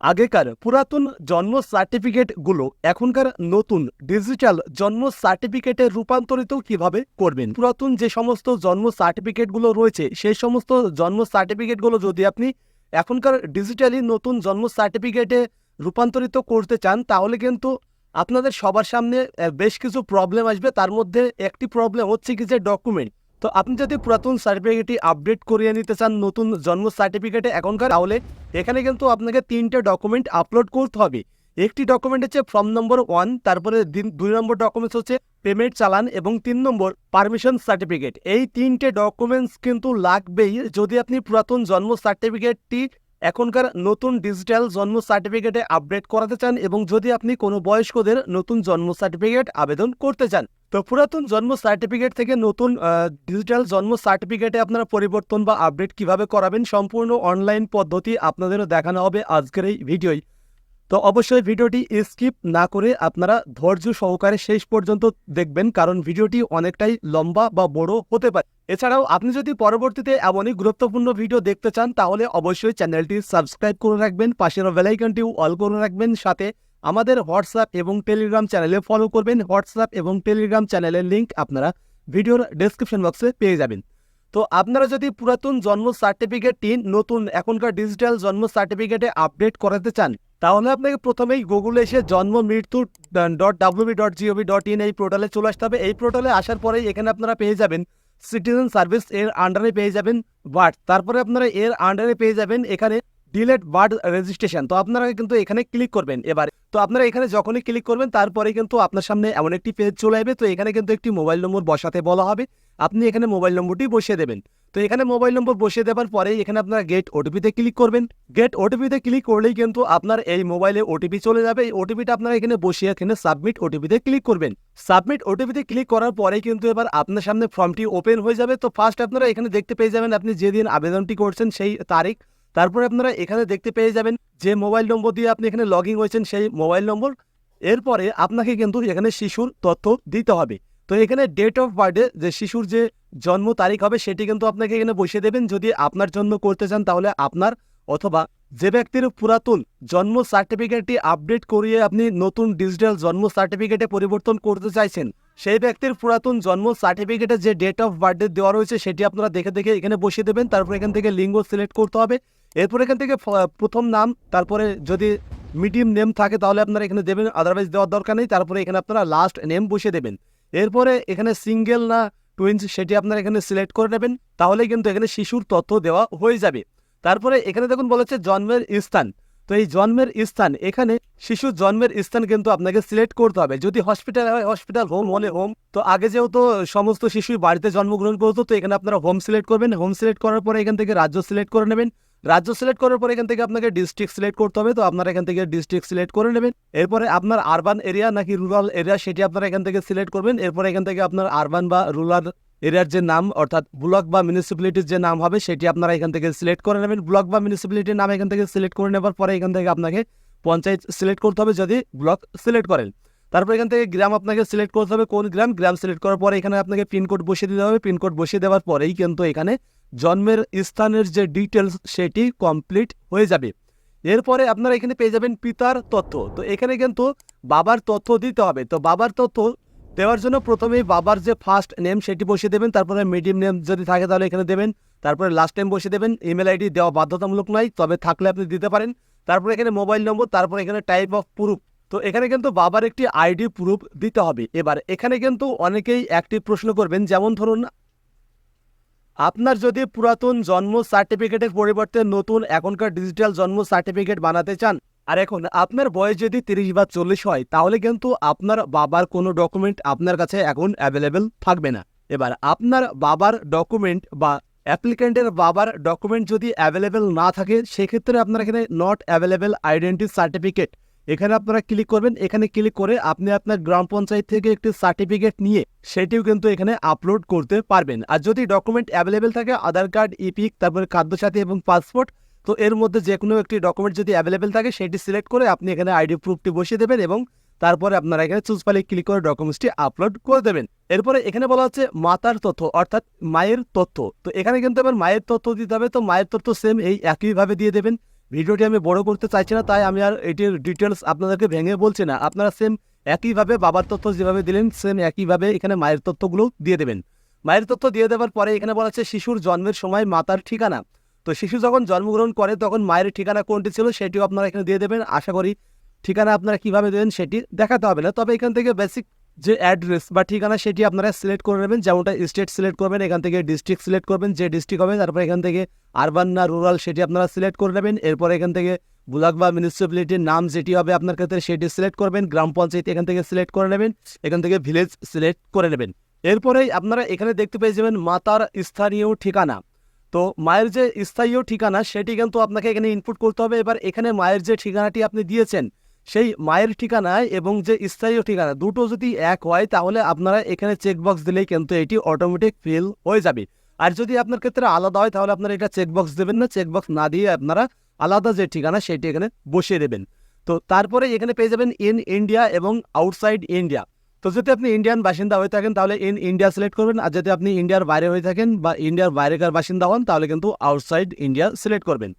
আগেকার পুরাতন জন্ম সার্টিফিকেটগুলো এখনকার নতুন ডিজিটাল জন্ম সার্টিফিকেটে রূপান্তরিত কীভাবে করবেন? পুরাতন যে সমস্ত জন্ম সার্টিফিকেটগুলো রয়েছে, সেই সমস্ত জন্ম সার্টিফিকেটগুলো যদি আপনি এখনকার ডিজিটালি নতুন জন্ম সার্টিফিকেটে রূপান্তরিত করতে চান, তাহলে কিন্তু আপনাদের সবার সামনে বেশ কিছু প্রবলেম আসবে। তার মধ্যে একটি প্রবলেম হচ্ছে কি যে ডকুমেন্ট তো আপনি যদি পুরাতন সার্টিফিকেটটি আপডেট করিয়ে নিতে চান, নতুন জন্ম সার্টিফিকেটে এখনকার তাহলে এখানে কিন্তু আপনাকে তিনটে ডকুমেন্ট আপলোড করতে হবে। একটি ডকুমেন্ট হচ্ছে ফর্ম নম্বর ওয়ান তারপরে দুই নম্বর ডকুমেন্টস হচ্ছে পেমেন্ট চালান এবং তিন নম্বর পারমিশন সার্টিফিকেট এই তিনটে ডকুমেন্টস কিন্তু লাগবেই যদি আপনি পুরাতন জন্ম সার্টিফিকেটটি এখনকার নতুন ডিজিটাল জন্ম সার্টিফিকেটে আপডেট করাতে চান এবং যদি আপনি কোনো বয়স্কদের নতুন জন্ম সার্টিফিকেট আবেদন করতে চান, তো পুরাতন জন্ম সার্টিফিকেট থেকে নতুন ডিজিটাল জন্ম সার্টিফিকেটে আপনারা পরিবর্তন বা আপডেট কীভাবে করাবেন সম্পূর্ণ অনলাইন পদ্ধতি আপনাদেরও দেখানো হবে আজকের এই ভিডিওই তো অবশ্যই ভিডিওটি স্কিপ না করে আপনারা ধৈর্য সহকারে শেষ পর্যন্ত দেখবেন, কারণ ভিডিওটি অনেকটাই লম্বা বা বড় হতে পারে। এছাড়াও আপনি যদি পরবর্তীতে এমনই গুরুত্বপূর্ণ ভিডিও দেখতে চান, তাহলে অবশ্যই চ্যানেলটি সাবস্ক্রাইব করে রাখবেন, পাশের বেলাইকনটিও অল করে রাখবেন, সাথে আমাদের হোয়াটসঅ্যাপ এবং টেলিগ্রাম চ্যানেলে ফলো করবেন। হোয়াটসঅ্যাপ এবং টেলিগ্রাম চ্যানেলের লিঙ্ক আপনারা ভিডিওর ডেসক্রিপশন বক্সে পেয়ে যাবেন। তো আপনারা যদি পুরাতন জন্ম সার্টিফিকেটটি নতুন এখনকার ডিজিটাল জন্ম সার্টিফিকেটে আপডেট করাতে চান, তাহলে আপনাকে প্রথমেই গুগলে এসে জন্ম, মৃত্যু dot WB dot GOV dot in এই পোর্টালে চলে আসতে হবে। এই পোর্টালে আসার পরেই এখানে আপনারা পেয়ে যাবেন সিটিজেন সার্ভিস এর আন্ডারে পেয়ে যাবেন বার্থ তারপরে আপনারা এর আন্ডারে পেয়ে যাবেন এখানে ডিলেট বার্থ রেজিস্ট্রেশন তো আপনারা কিন্তু এখানে ক্লিক করবেন। এবারে তো আপনারা এখানে যখনই ক্লিক করবেন তারপরে কিন্তু আপনার সামনে এমন একটি পেজ চলে আসবে। তো এখানে কিন্তু একটি মোবাইল নম্বর বসাতে বলা হবে। আপনি এখানে মোবাইল নম্বরটি বসিয়ে দেবেন। তো এখানে মোবাইল নম্বর বসিয়ে দেওয়ার পরে এখানে আপনারা গেট ওটিপিতে ক্লিক করবেন। গেট ওটিপিতে ক্লিক করলেই কিন্তু আপনার এই মোবাইলে ওটিপি চলে যাবে। এই ওটিপিটা আপনারা এখানে বসিয়ে এখানে সাবমিট ওটিপিতে ক্লিক করবেন। সাবমিট ওটিপিতে ক্লিক করার পরে কিন্তু এবার আপনার সামনে ফর্মটি ওপেন হয়ে যাবে। তো ফার্স্ট আপনারা এখানে দেখতে পেয়ে যাবেন আপনি যেদিন আবেদনটি করছেন সেই তারিখ। তারপরে আপনারা এখানে দেখতে পেয়ে যাবেন যে মোবাইল নম্বর দিয়ে আপনি এখানে লগ ইন হয়েছেন সেই মোবাইল নম্বর। এরপরে আপনাকে কিন্তু এখানে শিশুর তথ্য দিতে হবে। তো এখানে ডেট অফ বার্থডে যে শিশুর যে জন্ম তারিখ হবে, সেটি কিন্তু আপনাকে এখানে বসিয়ে দেবেন। যদি আপনার জন্য করতে চান, তাহলে আপনার অথবা যে ব্যক্তির পুরাতন জন্ম সার্টিফিকেটটি আপডেট করিয়ে আপনি নতুন ডিজিটাল জন্ম সার্টিফিকেটে পরিবর্তন করতে চাইছেন, সেই ব্যক্তির পুরাতন জন্ম সার্টিফিকেটে যে ডেট অফ বার্থডে দেওয়া রয়েছে, সেটি আপনারা দেখে দেখে এখানে বসিয়ে দেবেন। তারপর এখান থেকে লিঙ্গ সিলেক্ট করতে হবে। এরপর এখান থেকে প্রথম নাম, তারপরে যদি মিডিয়াম নেম থাকে, তাহলে আপনারা এখানে দেবেন আদারওয়াইজ দেওয়ার দরকার নেই, তারপরে এখানে আপনারা লাস্ট নেম বসিয়ে দেবেন। এরপরে এখানে সিঙ্গেল না টুইন্স সেটি আপনারা এখানে সিলেক্ট করে নেবেন তাহলে কিন্তু এখানে শিশুর তথ্য দেওয়া হয়ে যাবে। তারপরে এখানে দেখুন বলেছে জন্মের স্থান। তো এই জন্মের স্থান, এখানে শিশুর জন্মের স্থান কিন্তু আপনাকে সিলেক্ট করতে হবে। যদি হসপিটাল হয় হসপিটাল হোম হলে হোম তো আগে যেহেতু সমস্ত শিশুই বাড়িতে জন্মগ্রহণ করতো, তো এখানে আপনারা হোম সিলেক্ট করবেন। হোম সিলেক্ট করার পরে এখান থেকে রাজ্য সিলেক্ট করে নেবেন। রাজ্য সিলেক্ট করার পরে এখান থেকে আপনাকে ডিস্ট্রিক্ট সিলেক্ট করতে হবে, তো আপনারা এখান থেকে ডিস্ট্রিক্ট সিলেক্ট করে নেবেন। এরপরে আপনার আরবান এরিয়া নাকি রুরাল এরিয়া সেটি আপনারা এখান থেকে সিলেক্ট করবেন। এরপরে এখান থেকে আপনার আরবান বা রুরাল এরিয়ার যে নাম, অর্থাৎ ব্লক বা মিউনিসিপ্যালিটির যে নাম হবে, সেটি আপনারা এখান থেকে সিলেক্ট করে নেবেন। ব্লক বা মিউনিসিপ্যালিটির নাম এখান থেকে সিলেক্ট করে নেবার পরে এখান থেকে আপনাকে পঞ্চায়েত সিলেক্ট করতে হবে যদি ব্লক সিলেক্ট করেন। তারপর এখান থেকে গ্রাম আপনাকে সিলেক্ট করতে হবে। কোন গ্রাম গ্রাম সিলেক্ট করার পরে এখানে আপনাকে পিনকোড বসিয়ে দিতে হবে। পিনকোড বসিয়ে দেওয়ার পরেই কিন্তু এখানে জন্মের স্থানের যে ডিটেলস সেটি কমপ্লিট হয়ে যাবে। এরপরে আপনারা এখানে পেয়ে যাবেন পিতার তথ্য। তো এখানে কিন্তু বাবার তথ্য দিতে হবে। তো বাবার তথ্য দেওয়ার জন্য প্রথমেই বাবার যে ফার্স্ট নেম সেটি বসিয়ে দেবেন। তারপরে মিডিয়াম নেম যদি থাকে তাহলে এখানে দেবেন। তারপরে লাস্ট টাইম বসিয়ে দেবেন। ইমেল আইডি দেওয়া বাধ্যতামূলক নয়, তবে থাকলে আপনি দিতে পারেন। তারপরে এখানে মোবাইল নম্বর তারপরে এখানে টাইপ অফ প্রুফ তো এখানে কিন্তু বাবার একটি আইডি প্রুফ দিতে হবে। এবার এখানে কিন্তু অনেকেই একটি প্রশ্ন করবেন, যেমন ধরুন, আপনার যদি পুরাতন জন্ম সার্টিফিকেটের পরিবর্তে নতুন এখনকার ডিজিটাল জন্ম সার্টিফিকেট বানাতে চান, আর এখন আপনার বয়স যদি তিরিশ বা চল্লিশ হয়, তাহলে কিন্তু আপনার বাবার কোনো ডকুমেন্ট আপনার কাছে এখন অ্যাভেলেবেল থাকবে না। এবার আপনার বাবার ডকুমেন্ট বা অ্যাপ্লিকেন্টের বাবার ডকুমেন্ট যদি অ্যাভেলেবেল না থাকে, সেক্ষেত্রে আপনার এখানে নট অ্যাভেলেবেল আইডেন্টি সার্টিফিকেট এখানে আপনারা ক্লিক করবেন। এখানে ক্লিক করে আপনি আপনার গ্রাম পঞ্চায়েত থেকে একটি সার্টিফিকেট নিয়ে সেটিও কিন্তু এখানে আপলোড করতে পারবেন। আর যদি ডকুমেন্ট অ্যাভেলেবেল থাকে, আধার কার্ড ইপিক তারপরে খাদ্যসাথী এবং পাসপোর্ট তো এর মধ্যে যে কোনো একটি ডকুমেন্ট যদি অ্যাভেলেবেল থাকে, সেটি সিলেক্ট করে আপনি এখানে আইডি প্রুফটি বসিয়ে দেবেন এবং তারপরে আপনারা এখানে চুজ ফাইলে ক্লিক করে ডকুমেন্টসটি আপলোড করে দেবেন। এরপরে এখানে বলা হচ্ছে মাতার তথ্য, অর্থাৎ মায়ের তথ্য। তো এখানে কিন্তু আবার মায়ের তথ্য দিতে হবে, তো মায়ের তথ্য সেম এই একইভাবে দিয়ে দেবেন। ভিডিওটি আমি বড় করতে চাইছি না, তাই আমি আর এটির ডিটেলস আপনাদেরকে ভেঙে বলছি না। আপনারা সেম একইভাবে বাবার তথ্য যেভাবে দিলেন সেম একইভাবে এখানে মায়ের তথ্যগুলো দিয়ে দেবেন। মায়ের তথ্য দিয়ে দেওয়ার পরে এখানে বলা হচ্ছে শিশুর জন্মের সময় মাতার ঠিকানা। তো শিশু যখন জন্মগ্রহণ করে, তখন মায়ের ঠিকানা কোনটি ছিল সেটিও আপনারা এখানে দিয়ে দেবেন। আশা করি ঠিকানা আপনারা কীভাবে দেবেন সেটি দেখাতে হবে না। তবে এখান থেকে বেসিক যে অ্যাড্রেস বা ঠিকানা সেটি আপনারা সিলেক্ট করে নেবেন, যেমনটা স্টেট সিলেক্ট করবেন, এখান থেকে ডিস্ট্রিক্ট সিলেক্ট করবেন, যে ডিস্ট্রিক্ট হবে, তারপর এখান থেকে আরবান না রুরাল সেটি আপনারা সিলেক্ট করে নেবেন, এরপর এখান থেকে ব্লক বা মিউনিসিপ্যালিটির নাম যেটি হবে আপনার ক্ষেত্রে সেটি সিলেক্ট করবেন, গ্রাম পঞ্চায়েত এখান থেকে সিলেক্ট করে নেবেন, এখান থেকে ভিলেজ সিলেক্ট করে নেবেন। এরপরেই আপনারা এখানে দেখতে পেয়ে যাবেন মাতার স্থানীয় ঠিকানা। তো মায়ের যে স্থায়ী ঠিকানা, সেটি কিন্তু আপনাকে এখানে ইনপুট করতে হবে। এবার এখানে মায়ের যে ঠিকানাটি আপনি দিয়েছেন সেই মায়ের ঠিকানায় এবং যে স্থায়ী ঠিকানা, দুটো যদি এক হয়, তাহলে আপনারা এখানে চেকবক্স দিলেই কিন্তু এটি অটোমেটিক ফিল হয়ে যাবে। আর যদি আপনার ক্ষেত্রে আলাদা হয়, তাহলে আপনারা এটা চেকবক্স দেবেন না। চেকবক্স না দিয়ে আপনারা আলাদা যে ঠিকানা, সেটি এখানে বসিয়ে দেবেন। তো তারপরে এখানে পেয়ে যাবেন ইন ইন্ডিয়া এবং আউটসাইড ইন্ডিয়া তো যদি আপনি ইন্ডিয়ান বাসিন্দা হয়ে থাকেন, তাহলে ইন ইন্ডিয়া সিলেক্ট করবেন। আর যদি আপনি ইন্ডিয়ার বাইরে হয়ে থাকেন বা ইন্ডিয়ার বাইরেকার বাসিন্দা হন, তাহলে কিন্তু আউটসাইড ইন্ডিয়া সিলেক্ট করবেন।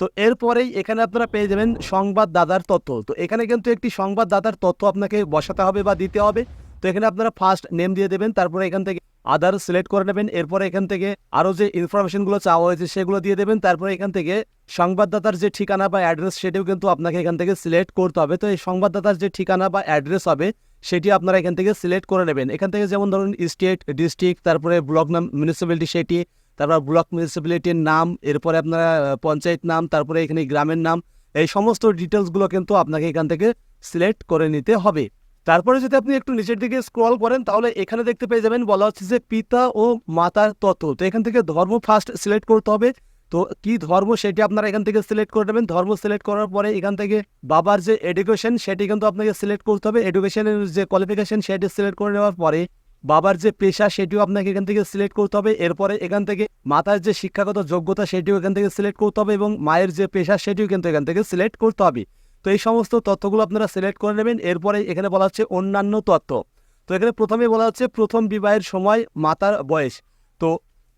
তো এরপরেই এখানে আপনারা পেয়ে যাবেন সংবাদদাতার তথ্য। তো এখানে কিন্তু একটি সংবাদদাতার তথ্য আপনাকে বসাতে হবে বা দিতে হবে। তো এখানে আপনারা ফার্স্ট নেম দিয়ে দেবেন, তারপরে এখান থেকে আদার সিলেক্ট করে নেবেন, এরপরে এখান থেকে আরও যে ইনফরমেশনগুলো চাওয়া হয়েছে সেগুলো দিয়ে দেবেন, তারপরে এখান থেকে সংবাদদাতার যে ঠিকানা বা অ্যাড্রেস সেটিও কিন্তু আপনাকে এখান থেকে সিলেক্ট করতে হবে। তো এই সংবাদদাতার যে ঠিকানা বা অ্যাড্রেস হবে, সেটি আপনারা এখান থেকে সিলেক্ট করে নেবেন। এখান থেকে যেমন ধরুন স্টেট ডিস্ট্রিক্ট তারপরে ব্লক নাম মিউনিসিপ্যালিটি সেটি তারপর ব্লক মিউনিসিপ্যালিটির নাম, এরপরে আপনারা পঞ্চায়েত নাম, তারপরে এখানে গ্রামের নাম, এই সমস্ত ডিটেলসগুলো কিন্তু আপনাকে এখান থেকে সিলেক্ট করে নিতে হবে। তারপরে যদি আপনি একটু নিচের দিকে স্ক্রল করেন, তাহলে এখানে দেখতে পেয়ে যাবেন, বলা হচ্ছে যে পিতা ও মাতার তত্ত্ব। তো এখান থেকে ধর্ম ফার্স্ট সিলেক্ট করতে হবে। তো কি ধর্ম সেটি আপনারা এখান থেকে সিলেক্ট করে নেবেন। ধর্ম সিলেক্ট করার পরে এখান থেকে বাবার যে এডুকেশন সেটি কিন্তু আপনাকে সিলেক্ট করতে হবে। এডুকেশনের যে কোয়ালিফিকেশন সেটি সিলেক্ট করে নেওয়ার পরে বাবার যে পেশা, সেটিও আপনাকে এখান থেকে সিলেক্ট করতে হবে। এরপরে এখান থেকে মাতার যে শিক্ষাগত যোগ্যতা, সেটিও এখান থেকে সিলেক্ট করতে হবে এবং মায়ের যে পেশা, সেটিও কিন্তু এখান থেকে সিলেক্ট করতে হবে। তো এই সমস্ত তথ্যগুলো আপনারা সিলেক্ট করে নেবেন। এরপরে এখানে বলা হচ্ছে অন্যান্য তথ্য। তো এখানে প্রথমে বলা হচ্ছে প্রথম বিবাহের সময় মাতার বয়স। তো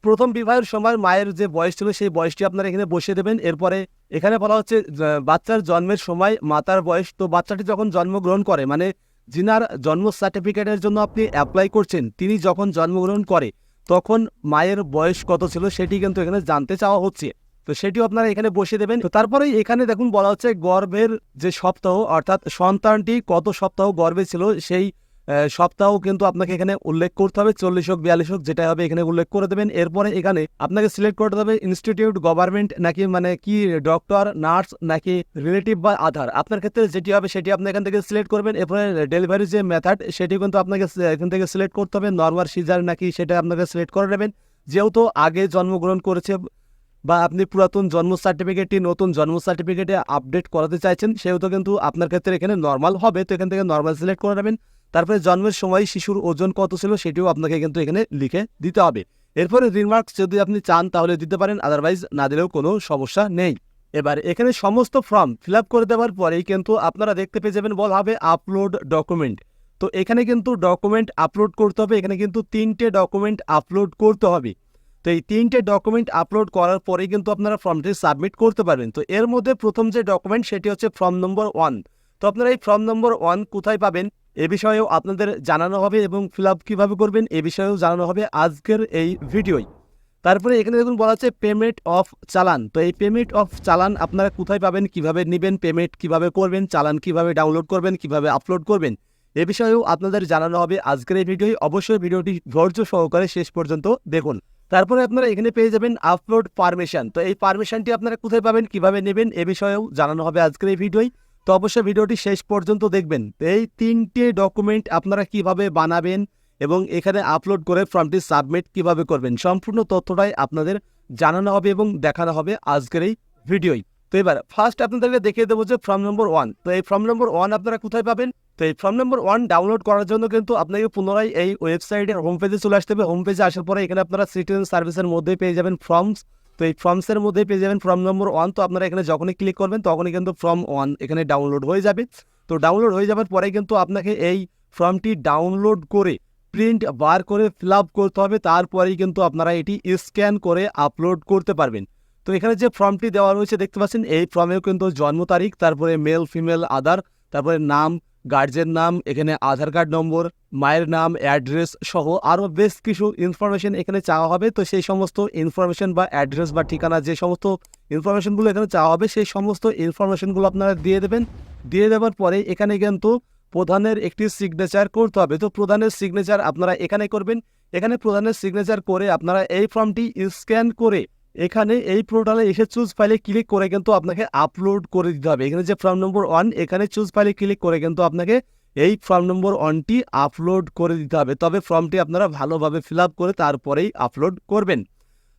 প্রথম বিবাহের সময় মায়ের যে বয়স ছিল, সেই বয়সটি আপনারা এখানে বসিয়ে দেবেন। এরপরে এখানে বলা হচ্ছে বাচ্চার জন্মের সময় মাতার বয়স। তো বাচ্চাটি যখন জন্মগ্রহণ করে মানে যিনার জন্ম সার্টিফিকেটের জন্য আপনি অ্যাপ্লাই করছেন, তিনি যখন জন্মগ্রহণ করে, তখন মায়ের বয়স কত ছিল সেটি কিন্তু এখানে জানতে চাওয়া হচ্ছে। তো সেটিও আপনারা এখানে বসিয়ে দেবেন। তো তারপরে এখানে দেখুন বলা হচ্ছে গর্ভের যে সপ্তাহ, অর্থাৎ সন্তানটি কত সপ্তাহ গর্ভে ছিল, সেই সপ্তাহ কিন্তু আপনাকে এখানে উল্লেখ করতে হবে, চল্লিশ হোক, বিয়াল্লিশ হোক যেটা হবে এখানে উল্লেখ করে দেবেন। এরপরে এখানে আপনাকে সিলেক্ট করতে হবে ইনস্টিটিউট গভর্নমেন্ট নাকি মানে কি ডক্টর নার্স নাকি রিলেটিভ বা আধার আপনার ক্ষেত্রে যেটি হবে সেটি আপনি এখান থেকে সিলেক্ট করবেন। এরপরে ডেলিভারি যে মেথড সেটি কিন্তু আপনাকে এখান থেকে সিলেক্ট করতে হবে। নর্মাল সিজার নাকি সেটা আপনাকে সিলেক্ট করে নেবেন। যেহেতু আগে জন্মগ্রহণ করেছে বা আপনি পুরাতন জন্ম সার্টিফিকেটটি নতুন জন্ম সার্টিফিকেটে আপডেট করাতে চাইছেন, সেহেতু কিন্তু আপনার ক্ষেত্রে এখানে নর্মাল হবে। তো এখান থেকে নর্মাল সিলেক্ট করে নেবেন। তারপরে জন্মের সময় শিশুর ওজন কত ছিল সেটিও আপনাকে কিন্তু এখানে লিখে দিতে হবে। এরপরে রিমার্কস যদি আপনি চান তাহলে দিতে পারেন আদারওয়াইজ না দিলেও কোনো সমস্যা নেই। এবার এখানে সমস্ত ফর্ম ফিল করে দেওয়ার পরেই কিন্তু আপনারা দেখতে পেয়ে যাবেন বলা হবে আপলোড ডকুমেন্ট তো এখানে কিন্তু ডকুমেন্ট আপলোড করতে হবে, এখানে কিন্তু তিনটে ডকুমেন্ট আপলোড করতে হবে। তো এই তিনটে ডকুমেন্ট আপলোড করার পরেই কিন্তু আপনারা ফর্মটি সাবমিট করতে পারবেন। তো এর মধ্যে প্রথম যে ডকুমেন্ট সেটি হচ্ছে ফর্ম নম্বর ওয়ান তো আপনারা এই ফর্ম নম্বর ওয়ান কোথায় পাবেন? এ বিষয়েও আপনাদের জানানো হবে এবং ফিল আপ কীভাবে করবেন এ বিষয়েও জানানো হবে আজকের এই ভিডিওয় তারপরে এখানে দেখুন বলা হচ্ছে পেমেন্ট অফ চালান। তো এই পেমেন্ট অফ চালান আপনারা কোথায় পাবেন, কীভাবে নেবেন পেমেন্ট কীভাবে করবেন, চালান কীভাবে ডাউনলোড করবেন, কীভাবে আপলোড করবেন, এ বিষয়েও আপনাদের জানানো হবে আজকের এই ভিডিওয় অবশ্যই ভিডিওটি ধৈর্য সহকারে শেষ পর্যন্ত দেখুন। তারপরে আপনারা এখানে পেয়ে যাবেন আপলোড পারমিশন তো এই পারমিশনটি আপনারা কোথায় পাবেন, কীভাবে নেবেন, এ বিষয়েও জানানো হবে আজকের এই ভিডিওয় তো অবশ্যই ভিডিওটি শেষ পর্যন্ত দেখবেন। এই তিনটে ডকুমেন্ট আপনারা কীভাবে বানাবেন এবং এখানে আপলোড করে ফর্মটি সাবমিট কীভাবে করবেন, সম্পূর্ণ তথ্যটাই আপনাদের জানানো হবে এবং দেখানো হবে আজকের এই ভিডিওই। তো এবার ফার্স্ট আপনাদেরকে দেখিয়ে দেবো যে ফর্ম নম্বর ওয়ান তো এই ফর্ম নম্বর ওয়ান আপনারা কোথায় পাবেন? তো এই ফর্ম নম্বর ওয়ান ডাউনলোড করার জন্য কিন্তু আপনাকে পুনরায় এই ওয়েবসাইটের হোম পেজে চলে আসতে হবে। হোম পেজে আসার পরে এখানে আপনারা সিটিজেন সার্ভিসের মধ্যে পেয়ে যাবেন ফর্মস তো এই ফর্মসের মধ্যে পেয়ে যাবেন ফর্ম নম্বর ওয়ান তো আপনারা এখানে যখনই ক্লিক করবেন, তখনই কিন্তু ফর্ম ওয়ান এখানে ডাউনলোড হয়ে যাবে। তো ডাউনলোড হয়ে যাওয়ার পরে কিন্তু আপনাকে এই ফর্মটি ডাউনলোড করে প্রিন্ট বার করে ফিল করতে হবে। তারপরেই কিন্তু আপনারা এটি স্ক্যান করে আপলোড করতে পারবেন। তো এখানে যে ফর্মটি দেওয়া রয়েছে, দেখতে পাচ্ছেন, এই ফর্মেও কিন্তু জন্ম তারিখ, তারপরে মেল ফিমেল আধার তারপরে নাম গার্জেন নাম, এখানে আধার কার্ড নম্বর, মায়ের নাম, অ্যাড্রেস সহ আরও বেশ কিছু ইনফরমেশন এখানে চাওয়া হবে। তো সেই সমস্ত ইনফরমেশন বা অ্যাড্রেস বা ঠিকানা, যে সমস্ত ইনফরমেশনগুলো এখানে চাওয়া হবে, সেই সমস্ত ইনফরমেশনগুলো আপনারা দিয়ে দেবেন। দিয়ে দেওয়ার পরে এখানে কিন্তু প্রধানের একটি সিগনেচার করতে হবে। তো প্রধানের সিগনেচার আপনারা এখানে করবেন। এখানে প্রধানের সিগনেচার করে আপনারা এই ফর্মটি স্ক্যান করে এখানে এই পোর্টালে এসে চুজ ফাইলে ক্লিক করে কিন্তু আপনাকে আপলোড করে দিতে হবে। এখানে যে ফর্ম নম্বর ওয়ান এখানে চুজ ফাইলে ক্লিক করে কিন্তু আপনাকে এই ফর্ম নম্বর ওয়ানটি আপলোড করে দিতে হবে। তবে ফর্মটি আপনারা ভালোভাবে ফিল করে তারপরেই আপলোড করবেন।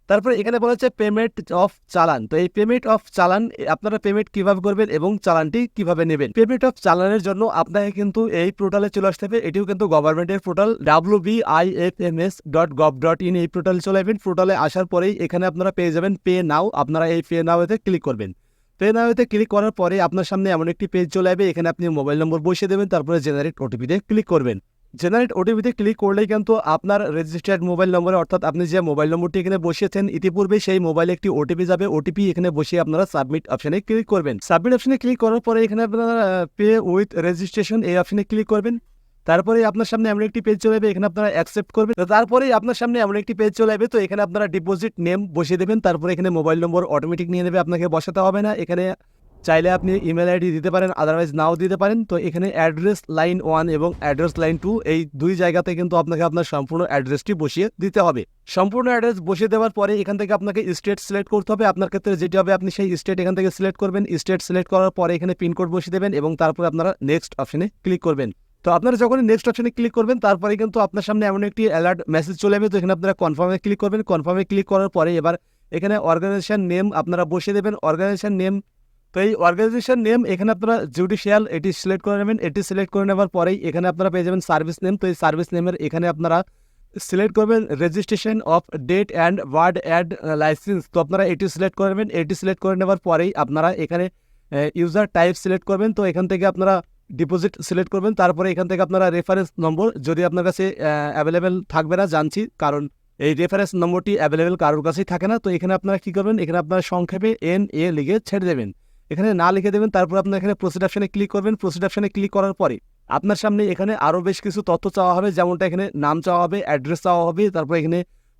তারপরে এখানে বলা হচ্ছে পেমেন্ট অফ চালান। তো এই পেমেন্ট অফ চালান আপনারা পেমেন্ট কীভাবে করবেন এবং চালানটি কীভাবে নেবেন? পেমেন্ট অফ চালানের জন্য আপনাকে কিন্তু এই পোর্টালে চলে আসতে হবে। এটিও কিন্তু গভর্নমেন্টের portal W B I F M S dot gov dot in এই পোর্টালে চলে আসবেন। পোর্টালে আসার পরেই এখানে আপনারা পেয়ে যাবেন পে নাও আপনারা এই পে নাও এতে ক্লিক করবেন। পে নাও এতে ক্লিক করার পরে আপনার সামনে এমন একটি পেজ চলে আসবে। এখানে আপনি মোবাইল নম্বর বসিয়ে দেবেন, তারপরে জেনারেট ওটিপিতে ক্লিক করবেন। জেনারেট ওটিপিতে ক্লিক করলেই কিন্তু আপনার রেজিস্টার্ড মোবাইল নম্বরে অর্থাৎ আপনি যে মোবাইল নম্বরটি এখানে বসিয়েছেন, ইতিপূর্বে সেই মোবাইলে একটি ওটিপি যাবে। ওটিপি এখানে বসিয়ে আপনারা সাবমিট অপশনে ক্লিক করবেন। সাবমিট অপশনে ক্লিক করার পরে এখানে আপনারা পে উইথ রেজিস্ট্রেশন এই অপশনে ক্লিক করবেন। তারপরে আপনার সামনে এমন একটি পেজ চলে যাবে, এখানে আপনারা অ্যাকসেপ্ট করবেন। তারপরেই আপনার সামনে এমন একটি পেজ চলে যাবে, তো এখানে আপনারা ডিপোজিট নেম বসিয়ে দেবেন। তারপরে এখানে মোবাইল নম্বর অটোমেটিক নিয়ে নেবে, আপনাকে বসাতে হবে না। এখানে চাইলে আপনি ইমেল আইডি দিতে পারেন আদারওয়াইজ নাও দিতে পারেন। তো এখানে অ্যাড্রেস লাইন ওয়ান এবং অ্যাড্রেস লাইন টু এই দুই জায়গাতে কিন্তু আপনাকে আপনার সম্পূর্ণ অ্যাড্রেসটি বসিয়ে দিতে হবে। সম্পূর্ণ অ্যাড্রেস বসিয়ে দেওয়ার পরে এখান থেকে আপনাকে স্টেট সিলেক্ট করতে হবে। আপনার ক্ষেত্রে যেটি হবে, আপনি সেই স্টেট এখান থেকে সিলেক্ট করবেন। স্টেট সিলেক্ট করার পরে এখানে পিনকোড বসিয়ে দেবেন এবং তারপরে আপনারা নেক্সট অপশনে ক্লিক করবেন। তো আপনারা যখন নেক্সট অপশনে ক্লিক করবেন, তারপরে কিন্তু আপনার সামনে এমন একটি অ্যালার্ট মেসেজ চলে যাবে তো এখানে আপনারা কনফার্মে ক্লিক করবেন। কনফার্মে ক্লিক করার পরে এবার এখানে অর্গানাইজেশন নেম আপনারা বসিয়ে দেবেন। অর্গানাইজেশন নেম তো এই অর্গানাইজেশন নেম এখানে আপনারা জুডিশিয়াল এটি সিলেক্ট করে নেবেন। এটি সিলেক্ট করে নেওয়ার পরেই এখানে আপনারা পেয়ে যাবেন সার্ভিস নেম তো এই সার্ভিস নেমের এখানে আপনারা সিলেক্ট করবেন registration of date and ward add licence তো আপনারা এটি সিলেক্ট করে নেবেন। এটি সিলেক্ট করে নেওয়ার পরেই আপনারা এখানে ইউজার টাইপ সিলেক্ট করবেন। তো এখান থেকে আপনারা ডিপোজিট সিলেক্ট করবেন। তারপরে এখান থেকে আপনারা রেফারেন্স নম্বর যদি আপনার কাছে অ্যাভেলেবেল থাকবে না, জানছি। কারণ এই রেফারেন্স নম্বরটি অ্যাভেলেবেল কারোর কাছেই থাকে না। তো এখানে আপনারা কী করবেন? এখানে আপনারা সংক্ষেপে এন এ লিখে ছেড়ে দেবেন। এখানে না লিখে দেবেন, তারপর আপনার এখানে প্রসিড অপশানে ক্লিক করবেন। প্রসিড অপশানে ক্লিক করার পরে আপনার সামনে এখানে আরও বেশ কিছু তথ্য চাওয়া হবে, যেমনটা এখানে নাম চাওয়া হবে অ্যাড্রেস চাওয়া হবে, তারপর এখানে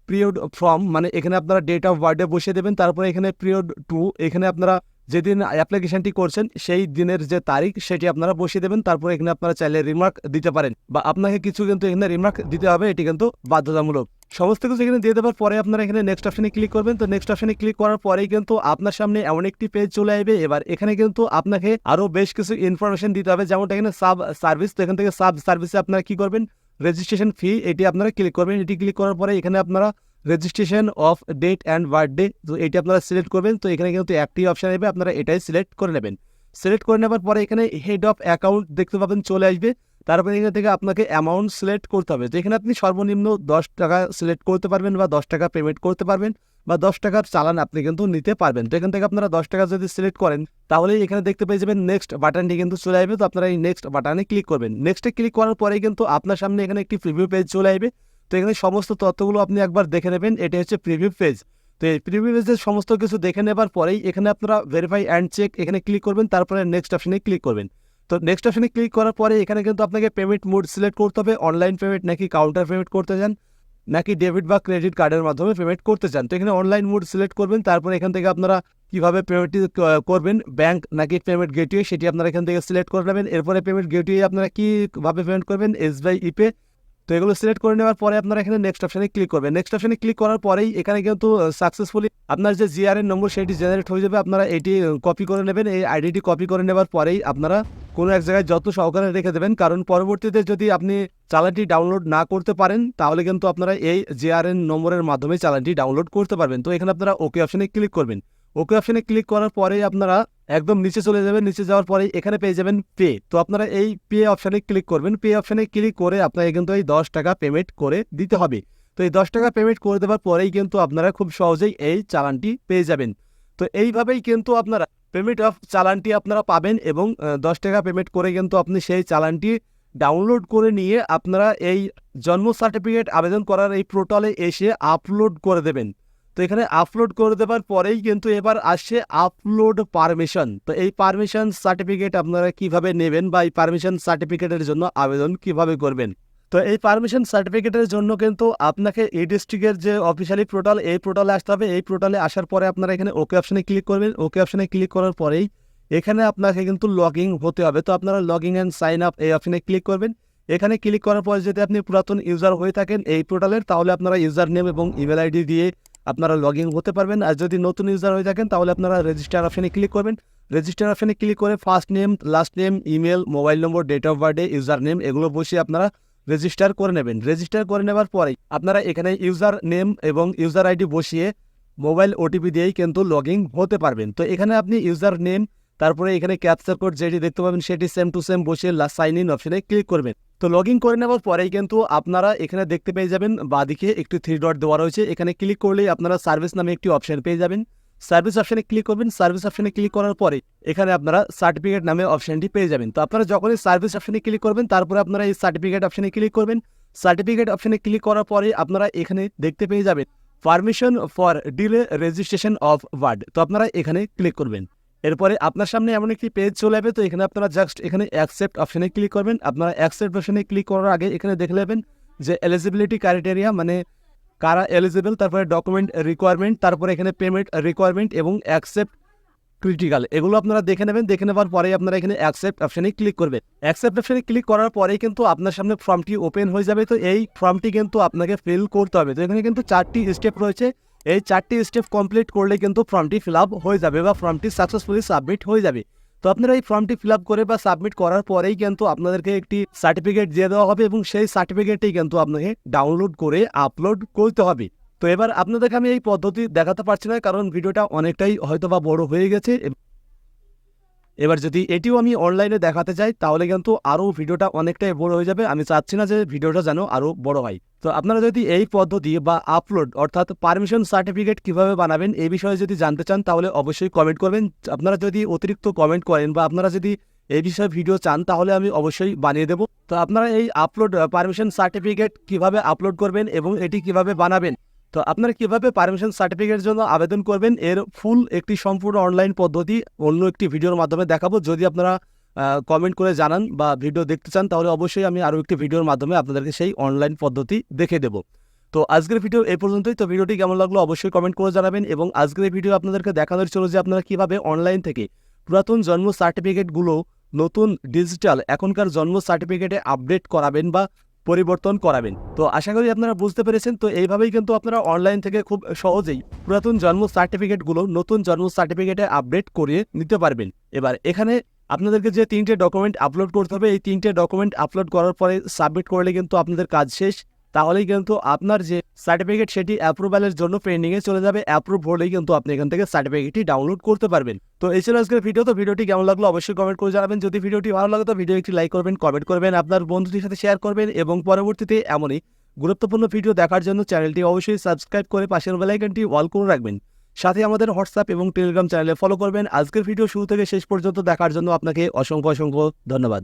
পিরিয়ড ফর্ম মানে এখানে আপনারা ডেট অফ বার্থডে বসিয়ে দেবেন, তারপরে এখানে পিরিয়ড টু এখানে আপনারা যেদিন অ্যাপ্লিকেশনটি করছেন, সেই দিনের যে তারিখ, সেটি আপনারা বসিয়ে দেবেন। তারপরে এখানে আপনারা চাইলে রিমার্ক দিতে পারেন বা আপনাকে কিছু কিন্তু এখানে রিমার্ক দিতে হবে, এটি কিন্তু বাধ্যতামূলক। সমস্ত কিছু এখানে দিয়ে দেওয়ার পরে আপনারা এখানে নেক্সট অপশনে ক্লিক করবেন। তো নেক্সট অপশনে ক্লিক করার পরেই কিন্তু আপনার সামনে এমন একটি পেজ চলে আসবে। এবার এখানে কিন্তু আপনাকে আরও বেশ কিছু ইনফরমেশন দিতে হবে। যেমনটা এখানে সাব সার্ভিস তো এখান থেকে সাব সার্ভিসে আপনারা কি করবেন? রেজিস্ট্রেশন ফি এটি আপনারা ক্লিক করবেন। এটি ক্লিক করার পরে এখানে আপনারা registration of date and birthday তো এটি আপনারা সিলেক্ট করবেন, তো এখানে কিন্তু একটি অপশান আসবে, আপনারা এটাই সিলেক্ট করে নেবেন। সিলেক্ট করে নেওয়ার পরে এখানে হেড অফ অ্যাকাউন্ট দেখতে পাবেন, চলে আসবে। তারপরে এখান থেকে আপনাকে অ্যামাউন্ট সিলেক্ট করতে হবে। তো এখানে আপনি সর্বনিম্ন দশ টাকা সিলেক্ট করতে পারবেন বা দশ টাকা পেমেন্ট করতে পারবেন বা দশ টাকার চালান আপনি কিন্তু নিতে পারবেন। তো এখান থেকে আপনারা দশ টাকা যদি সিলেক্ট করেন তাহলে এখানে দেখতে পেয়ে যাবেন নেক্সট বাটনটি কিন্তু চলে আসবে। তো আপনারা এই নেক্সট বাটনে ক্লিক করবেন। নেক্সটে ক্লিক করার পরেই কিন্তু আপনার সামনে এখানে একটি প্রিভিউ পেজ চলে আসবে। তো এখানে সমস্ত তথ্যগুলো আপনি একবার দেখে নেবেন এটা হচ্ছে প্রিভিউ পেজ তো এই প্রিভিউ পেজের সমস্ত কিছু দেখে নেবার পরেই এখানে আপনারা ভেরিফাই অ্যান্ড চেক এখানে ক্লিক করবেন, তারপরে নেক্সট অপশনে ক্লিক করবেন। তো নেক্সট অপশনে ক্লিক করার পরে এখানে কিন্তু আপনাকে পেমেন্ট মোড সিলেক্ট করতে হবে অনলাইন পেমেন্ট নাকি কাউন্টার পেমেন্ট করতে চান, নাকি ডেবিট বা ক্রেডিট কার্ডের মাধ্যমে পেমেন্ট করতে চান। তো এখানে অনলাইন মোড সিলেক্ট করবেন, তারপরে এখান থেকে আপনারা কীভাবে পেমেন্টটি করবেন ব্যাংক নাকি পেমেন্ট গেটওয়ে সেটি আপনারা এখান থেকে সিলেক্ট করে নেবেন। এরপরে পেমেন্ট গেটওয়ে আপনারা কীভাবে পেমেন্ট করবেন এস এসবিআই ইপে তো এগুলো সিলেক্ট করে নেওয়ার পরে আপনারা এখানে নেক্সট অপশানে ক্লিক করবেন। নেক্সট অপশনে ক্লিক করার পরেই এখানে কিন্তু সাকসেসফুলি আপনার যে জিআরএন নম্বর সেটি জেনারেট হয়ে যাবে। আপনারা এটি কপি করে নেবেন। এই আইডিটি কপি করে নেওয়ার পরেই আপনারা কোনো এক জায়গায় যত সহকারে রেখে দেবেন, কারণ পরবর্তীতে যদি আপনি চালানটি ডাউনলোড না করতে পারেন, তাহলে কিন্তু আপনারা এই জিআরএন নম্বরের মাধ্যমে চালানটি ডাউনলোড করতে পারবেন। তো এখানে আপনারা ওকে অপশানে ক্লিক করবেন। ওকে অপশানে ক্লিক করার পরেই আপনারা একদম নিচে চলে যাবেন, নিচে যাওয়ার পরে এখানে পেয়ে যাবেন পে তো আপনারা এই পে অপশানে ক্লিক করবেন। পে অপশানে ক্লিক করে আপনাকে কিন্তু এই দশ টাকা পেমেন্ট করে দিতে হবে। তো এই দশ টাকা পেমেন্ট করে দেওয়ার পরেই কিন্তু আপনারা খুব সহজেই এই চালানটি পেয়ে যাবেন। তো এইভাবেই কিন্তু আপনারা পেমেন্ট অফ চালানটি আপনারা পাবেন এবং দশ টাকা পেমেন্ট করে কিন্তু আপনি সেই চালানটি ডাউনলোড করে নিয়ে আপনারা এই জন্ম সার্টিফিকেট আবেদন করার এই পোর্টালে এসে আপলোড করে দেবেন। তো এখানে আপলোড করে দেওয়ার পরেই কিন্তু এবার আসছে আপলোড পারমিশন তো এই পারমিশন সার্টিফিকেট আপনারা কীভাবে নেবেন বা এই পারমিশন সার্টিফিকেটের জন্য আবেদন কীভাবে করবেন? তো এই পারমিশন সার্টিফিকেটের জন্য কিন্তু আপনাকে এই ডিস্ট্রিক্টের যে অফিসিয়ালি পোর্টাল এই পোর্টালে আসতে হবে। এই পোর্টালে আসার পরে আপনারা এখানে ওকে অপশনে ক্লিক করবেন। ওকে অপশানে ক্লিক করার পরেই এখানে আপনাকে কিন্তু লগ ইন হতে হবে। তো আপনারা log in and sign up এই অপশনে ক্লিক করবেন। এখানে ক্লিক করার পর যদি আপনি পুরাতন ইউজার হয়ে থাকেন এই পোর্টালের তাহলে আপনারা ইউজার নেম এবং ইমেল আইডি দিয়ে আপনারা লগ ইন হতে পারবেন। আর যদি নতুন ইউজার হয়ে থাকেন, তাহলে আপনারা রেজিস্টার অপশানে ক্লিক করবেন। রেজিস্টার অপশানে ক্লিক করে first name last name email mobile number date of birthday user name এগুলো বসিয়ে আপনারা রেজিস্টার করে নেবেন। রেজিস্টার করে নেওয়ার পরে আপনারা এখানে ইউজার নেম এবং ইউজার আইডি বসিয়ে মোবাইল ওটিপি দিয়েই কিন্তু লগ হতে পারবেন। তো এখানে আপনি ইউজার নেম তারপরে এখানে ক্যাপচার কোড যেটি দেখতে পাবেন সেটি সেম টু সেম বসে সাইন ইন অপশনে ক্লিক করবেন। তো লগ ইন করে নেওয়ার পরেই কিন্তু আপনারা এখানে দেখতে পেয়ে যাবেন, বাদিকে একটি থ্রি ডট দেওয়া রয়েছে। এখানে ক্লিক করলেই আপনারা সার্ভিস নামে একটি অপশন পেয়ে যাবেন। সার্ভিস অপশনে ক্লিক করবেন সার্ভিস অপশনে ক্লিক করার পরে এখানে আপনারা সার্টিফিকেট নামে অপশনটি পেয়ে যাবেন। তো আপনারা যখনই সার্ভিস অপশনে ক্লিক করবেন, তারপরে আপনারা এই সার্টিফিকেট অপশনে ক্লিক করবেন। সার্টিফিকেট অপশনে ক্লিক করার পরে আপনারা এখানে দেখতে পেয়ে যাবেন permission for delay registration of ward তো আপনারা এখানে ক্লিক করবেন। এরপরে আপনার সামনে এমন একটি পেজ চলে যাবে, তো এখানে আপনারা জাস্ট এখানে অ্যাকসেপ্ট অপশনে ক্লিক করবেন। আপনারা অ্যাকসেপ্ট অপশনে ক্লিক করার আগে এখানে দেখে নেবেন যে এলিজিবিলিটি ক্রাইটেরিয়া মানে কারা এলিজিবল তারপরে ডকুমেন্ট রিকোয়ারমেন্ট তারপরে এখানে পেমেন্ট রিকোয়ারমেন্ট এবং অ্যাকসেপ্ট ক্রিটিক্যাল এগুলো আপনারা দেখে নেবেন, দেখে নেওয়ার পরেই আপনারা এখানে অ্যাকসেপ্ট অপশানে ক্লিক করবেন। অ্যাকসেপ্ট অপশানে ক্লিক করার পরেই কিন্তু আপনার সামনে ফর্মটি ওপেন হয়ে যাবে, তো এই ফর্মটি কিন্তু আপনাকে ফিল করতে হবে। তো এখানে কিন্তু চারটি স্টেপ রয়েছে। এই চারটি স্টেপ কমপ্লিট করলে কিন্তু ফর্মটি ফিল আপ হয়ে যাবে বা ফর্মটি সাকসেসফুলি সাবমিট হয়ে যাবে। তো আপনারা এই ফর্মটি ফিল আপ করে বা সাবমিট করার পরেই কিন্তু আপনাদেরকে একটি সার্টিফিকেট দিয়ে দেওয়া হবে এবং সেই সার্টিফিকেটটি কিন্তু আপনাকে ডাউনলোড করে আপলোড করতে হবে। তো এবার আপনাদেরকে আমি এই পদ্ধতি দেখাতে পারছি না কারণ ভিডিওটা অনেকটাই হয়তো বা বড় হয়ে গেছে। এবার যদি এটিও আমি অনলাইনে দেখাতে চাই, তাহলে কিন্তু আরও ভিডিওটা অনেকটাই বড় হয়ে যাবে। আমি চাচ্ছি না যে ভিডিওটা যেন আরও বড় হয়। তো আপনারা যদি এই পদ্ধতি বা আপলোড অর্থাৎ পারমিশন সার্টিফিকেট কীভাবে বানাবেন, এই বিষয়ে যদি জানতে চান, তাহলে অবশ্যই কমেন্ট করবেন। আপনারা যদি অতিরিক্ত কমেন্ট করেন বা আপনারা যদি এই বিষয়ে ভিডিও চান, তাহলে আমি অবশ্যই বানিয়ে দেবো। তো আপনারা এই আপলোড পারমিশন সার্টিফিকেট কীভাবে আপলোড করবেন এবং এটি কীভাবে বানাবেন তো আপনারা কীভাবে পারমিশন সার্টিফিকেটের জন্য আবেদন করবেন? এর ফুল একটি সম্পূর্ণ অনলাইন পদ্ধতি, অন্য একটি ভিডিওর মাধ্যমে দেখাবো। যদি আপনারা কমেন্ট করে জানান বা ভিডিও দেখতে চান, তাহলে অবশ্যই আমি আরও একটি ভিডিওর মাধ্যমে আপনাদেরকে সেই অনলাইন পদ্ধতি দেখে দেবো। তো আজকের ভিডিও এই পর্যন্তই। তো ভিডিওটি কেমন লাগল অবশ্যই কমেন্ট করে জানাবেন এবং আজকের এই ভিডিও আপনাদেরকে দেখানোর ছিল যে আপনারা কীভাবে অনলাইন থেকে পুরাতন জন্ম সার্টিফিকেটগুলো নতুন ডিজিটাল এখনকার জন্ম সার্টিফিকেটে আপডেট করাবেন বা পরিবর্তন করাবেন। তো আশা করি আপনারা বুঝতে পেরেছেন। তো এইভাবেই কিন্তু আপনারা অনলাইন থেকে খুব সহজেই পুরাতন জন্ম সার্টিফিকেটগুলো নতুন জন্ম সার্টিফিকেটে আপডেট করিয়ে নিতে পারবেন। এবার এখানে আপনাদেরকে যে তিনটে ডকুমেন্ট আপলোড করতে হবে, এই তিনটে ডকুমেন্ট আপলোড করার পরে সাবমিট করলে কিন্তু আপনাদের কাজ শেষ। তাহলেই কিন্তু আপনার যে সার্টিফিকেট সেটি অ্যাপ্রুভালের জন্য পেন্ডিংয়ে চলে যাবে। অ্যাপ্রুভ হলেই কিন্তু আপনি এখান থেকে সার্টিফিকেটটি ডাউনলোড করতে পারবেন। তো এই ছিল আজকের ভিডিও তো ভিডিওটি কেমন লাগল অবশ্যই কমেন্ট করে জানাবেন। যদি ভিডিওটি ভালো লাগে তো ভিডিও একটি লাইক করবেন কমেন্ট করবেন, আপনার বন্ধুদের সাথে শেয়ার করবেন এবং পরবর্তীতে এমনই গুরুত্বপূর্ণ ভিডিও দেখার জন্য চ্যানেলটি অবশ্যই সাবস্ক্রাইব করে পাশের বেলাইকনটি অল করে রাখবেন। সাথে আমাদের হোয়াটসঅ্যাপ এবং টেলিগ্রাম চ্যানেলে ফলো করবেন। আজকের ভিডিও শুরু থেকে শেষ পর্যন্ত দেখার জন্য আপনাকে অসংখ্য অসংখ্য ধন্যবাদ।